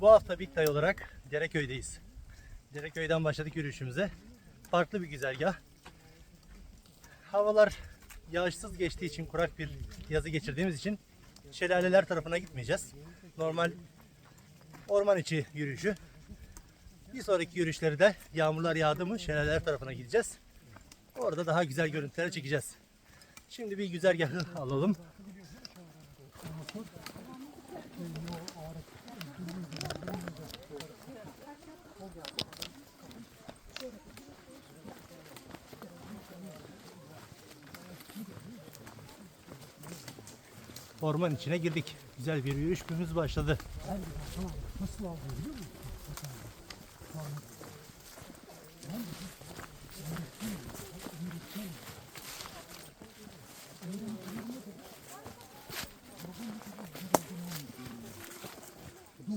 Bu hafta Big Day olarak Dereköy'deyiz. Dereköy'den başladık yürüyüşümüze. Farklı bir güzergah. Havalar yağışsız geçtiği için kurak bir yazı geçirdiğimiz için şelaleler tarafına gitmeyeceğiz. Normal orman içi yürüyüşü. Bir sonraki yürüyüşleri de yağmurlar yağdı mı şelaleler tarafına gideceğiz. Orada daha güzel görüntüler çekeceğiz. Şimdi bir güzergahı alalım. Orman içine girdik. Güzel bir yürüyüş günümüz başladı. Nasıl aldım biliyor musun?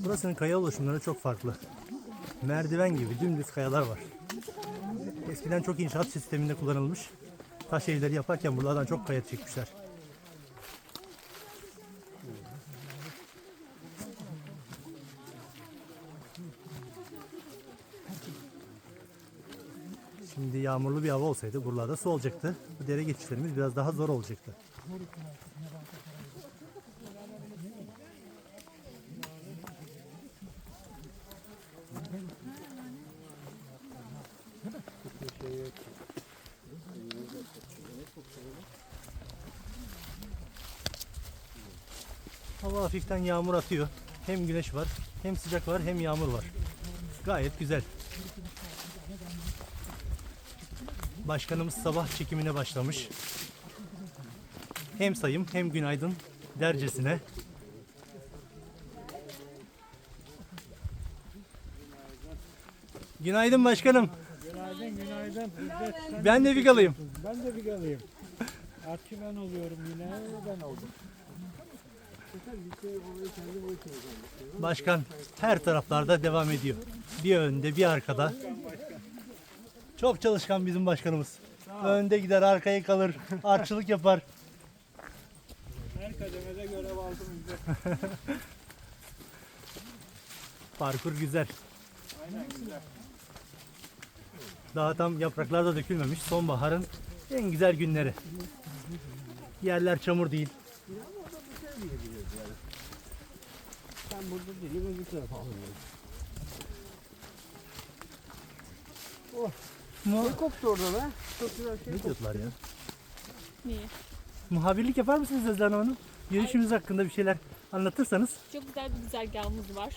Burasının kaya oluşumları çok farklı. Merdiven gibi dümdüz kayalar var. Eskiden çok inşaat sisteminde kullanılmış. Taş evleri yaparken buralardan çok kaya çekmişler. Şimdi yağmurlu bir hava olsaydı buralarda su olacaktı. Bu dere geçişlerimiz biraz daha zor olacaktı. Hava hafiften yağmur atıyor. Hem güneş var, hem sıcak var, hem yağmur var. Gayet güzel. Başkanımız sabah çekimine başlamış. Hem sayım hem günaydın dercesine. Günaydın başkanım. Günaydın günaydın. Ben de Vigalıyım. Ben de Bigalıyım. Artçı ben oluyorum yine. Ben oldum. Başkan her taraflarda devam ediyor. Bir önde bir arkada. Çok çalışkan bizim başkanımız. Önde gider arkaya kalır. Artçılık yapar. Her kademede görev aldım. Parkur güzel. Aynen güzel. Daha tam yapraklar da dökülmemiş. Sonbaharın en güzel günleri. Yerler çamur değil. Sen burada değil öbür tarafa alıyorsun. Mu- Ne koptu orada be? Çok güzel şey ne diyorlar ya? Niye? Muhabirlik yapar mısınız Özlem Hanım? Yürüyüşümüz hakkında bir şeyler anlatırsanız. Çok güzel bir güzergahımız var.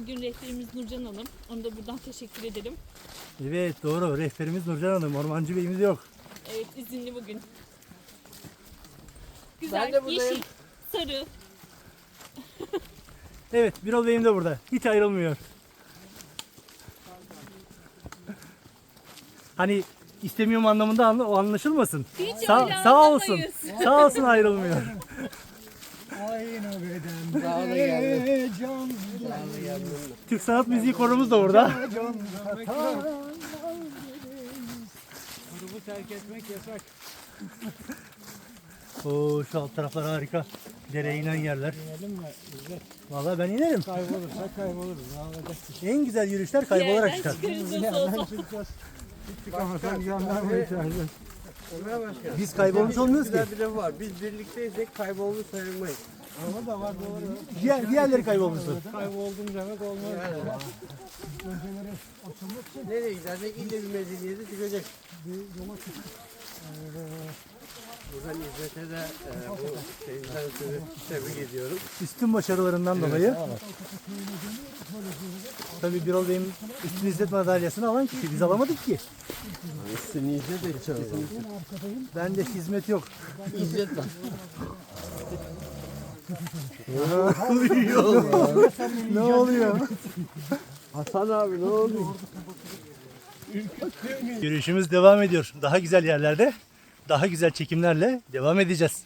Bugün rehberimiz Nurcan Hanım. Onu da buradan teşekkür ederim. Evet doğru. Rehberimiz Nurcan Hanım. Ormancı beyimiz yok. Evet izinli bugün. Güzel, Ben de buradayım. yeşil, sarı. Evet Birol Bey'im de burada. Hiç ayrılmıyor. Hani istemiyorum anlamında anla- o anlaşılmasın. Hiç Sağ, öyle sağ olsun. anlamayız. Sağ olsun ayrılmıyor. Aynı beden. Geldi. Can. Türk sanat müziği korumuz da burada. Can. Grubu terk etmek yasak. Oo şu alt taraflar harika. Dereye inen yerler. Diyelim mi İzzet? Vallahi ben inerim. Kaybolursa kayboluruz. Ne olacak ki? En güzel yürüyüşler kaybolarak çıkar. çıkarız nasıl Yerden olsa. çıkacağız. Hiç çıkamazsan jandarma içeride. Ömer Başkan. Biz kaybolmuş olmuyoruz ki. Güzel bir laf var. Biz birlikteysek kaybolmuş sayılmayız. Ama da var doğru. Diğer, diğerleri kaybolmuştur. Kayboldum demek olmaz. Nereye gidersek ille bir medeniyeti çıkacak. Buradan İzzet'e de e, bu şeyinden ötürü tebrik ediyorum. Üstün başarılarından dolayı. Tabii Birol Bey'in üstün İzzet madalyasını alan kişi. Biz alamadık ki. Üstünü İzzet de çalalım. Bende hizmet yok. İzzet var. ne oluyor? Hasan abi ne oldu? Yürüyüşümüz devam ediyor. Daha güzel yerlerde, daha güzel çekimlerle devam edeceğiz.